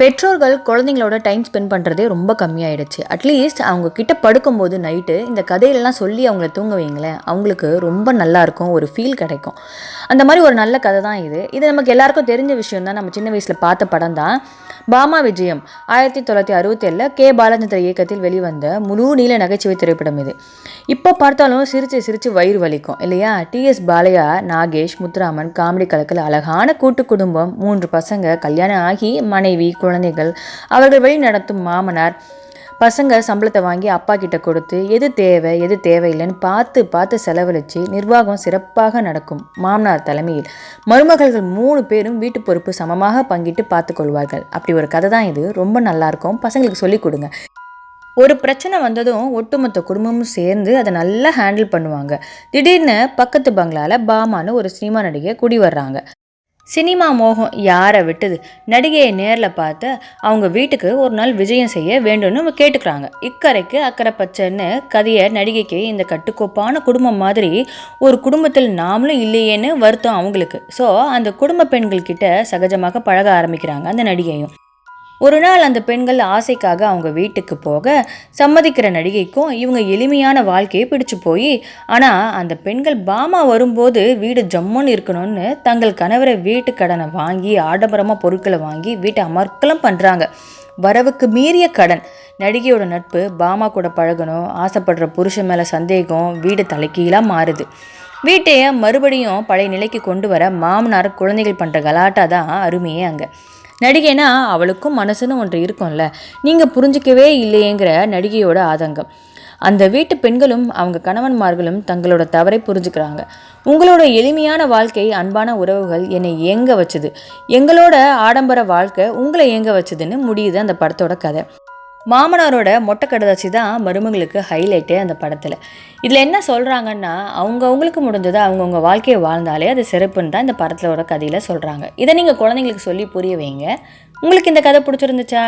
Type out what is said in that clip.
பெற்றோர்கள் குழந்தைங்களோட time spend பண்ணுறதே ரொம்ப கம்மியாயிடுச்சு. அட்லீஸ்ட் அவங்க கிட்ட படுக்கும்போது நைட்டு இந்த கதையெல்லாம் சொல்லி அவங்கள தூங்க வைங்களேன். அவங்களுக்கு ரொம்ப நல்லா இருக்கும் ஒரு ஃபீல் கிடைக்கும். அந்த மாதிரி ஒரு நல்ல கதை தான் இது. இது நமக்கு எல்லாருக்கும் தெரிஞ்ச விஷயம் தான் நம்ம சின்ன வயசில் பார்த்த படம் தான் பாமா விஜயம் ஆயிரத்தி தொள்ளாயிரத்தி அறுபத்தி ஏழில் கே. பாலச்சந்திர இயக்கத்தில் வெளிவந்த முழு நீள நகைச்சுவை திரைப்படம் இது. இப்போ பார்த்தாலும் சிரித்து சிரித்து வயிறு வலிக்கும் இல்லையா? டிஎஸ் பாலையா நாகேஷ் முத்துராமன் காமெடி கலக்கல் அழகான கூட்டு குடும்பம் மூன்று பசங்க கல்யாணம் ஆகி மனைவி குழந்தைகள் அவர்கள் வழி நடத்தும் மாமனார் பசங்க சம்பளத்தை வாங்கி அப்பா கிட்ட கொடுத்து எது தேவை எது தேவையில்லைன்னு பார்த்து பார்த்து செலவழித்து நிர்வாகம் சிறப்பாக நடக்கும். மாமனார் தலைமையில் மருமகள்கள் மூணு பேரும் வீட்டு பொறுப்பு சமமாக பங்கிட்டு பார்த்துக்கொள்வார்கள் அப்படி ஒரு கதை தான் இது. ரொம்ப நல்லாயிருக்கும் பசங்களுக்கு சொல்லிக் கொடுங்க. ஒரு பிரச்சனை வந்ததும் ஒட்டுமொத்த குடும்பமும் சேர்ந்து அதை நல்லா ஹேண்டில் பண்ணுவாங்க. திடீர்னு பக்கத்து பங்களால பாமான்னு ஒரு சினிமா நடிகை குடி வர்றாங்க. சினிமா மோகம் யாரை விட்டது? நடிகையை நேரில் பார்த்து அவங்க வீட்டுக்கு ஒரு நாள் விஜயம் செய்ய வேண்டும்னு கேட்டுக்கிறாங்க. இக்கரைக்கு அக்கறை பச்சைன்னு கதையை நடிகைக்கு இந்த கட்டுக்கோப்பான குடும்பம் மாதிரி ஒரு குடும்பத்தில் நாமளும் இல்லையேன்னு வருத்தம் அவங்களுக்கு. ஸோ அந்த குடும்ப பெண்கள்கிட்ட சகஜமாக பழக ஆரம்பிக்கிறாங்க அந்த நடிகையும். ஒரு நாள் அந்த பெண்கள் ஆசைக்காக அவங்க வீட்டுக்கு போக சம்மதிக்கிற நடிகைக்கும் இவங்க எளிமையான வாழ்க்கையை பிடிச்சு போய். ஆனால் அந்த பெண்கள் பாமா வரும்போது வீடு ஜம்முன்னு இருக்கணும்னு தங்கள் கணவரை வீட்டு கடனை வாங்கி ஆடம்பரமாக பொருட்களை வாங்கி வீட்டை அமர்க்கலம் பண்ணுறாங்க வரவுக்கு மீறிய கடன். நடிகையோட நட்பு பாமா கூட பழகணும் ஆசைப்படுற புருஷன் மேலே சந்தேகம் வீடு தலைக்கீழாக மாறுது. வீட்டையை மறுபடியும் பழைய நிலைக்கு கொண்டு வர மாமனார் குழந்தைகள் பண்ணுற கலாட்டா தான் அருமையே அங்கே. நடிகைனா அவளுக்கும் மனசுன்னு ஒன்று இருக்கும்ல. நீங்கள் புரிஞ்சிக்கவே இல்லையேங்கிற நடிகையோட ஆதங்கம். அந்த வீட்டு பெண்களும் அவங்க கணவன்மார்களும் தங்களோட தவறை புரிஞ்சுக்கிறாங்க. உங்களோட எளிமையான வாழ்க்கை அன்பான உறவுகள் என்னை ஏங்க வச்சுது? எங்களோட ஆடம்பர வாழ்க்கை உங்களை ஏங்க வச்சுதுன்னு முடியுது அந்த படத்தோட கதை. மாமனாரோட மொட்டை கடுதாச்சி தான் மருமகளுக்கு ஹைலைட்டே அந்த படத்தில். இதில் என்ன சொல்கிறாங்கன்னா அவங்கவுங்களுக்கு முடிஞ்சதை அவங்கவுங்க வாழ்க்கையை வாழ்ந்தாலே அது சிறப்புன்னு தான் இந்த படத்தோட கதையில் சொல்கிறாங்க இதை நீங்கள் குழந்தைங்களுக்கு சொல்லி புரிய வைங்க. உங்களுக்கு இந்த கதை பிடிச்சிருந்துச்சா?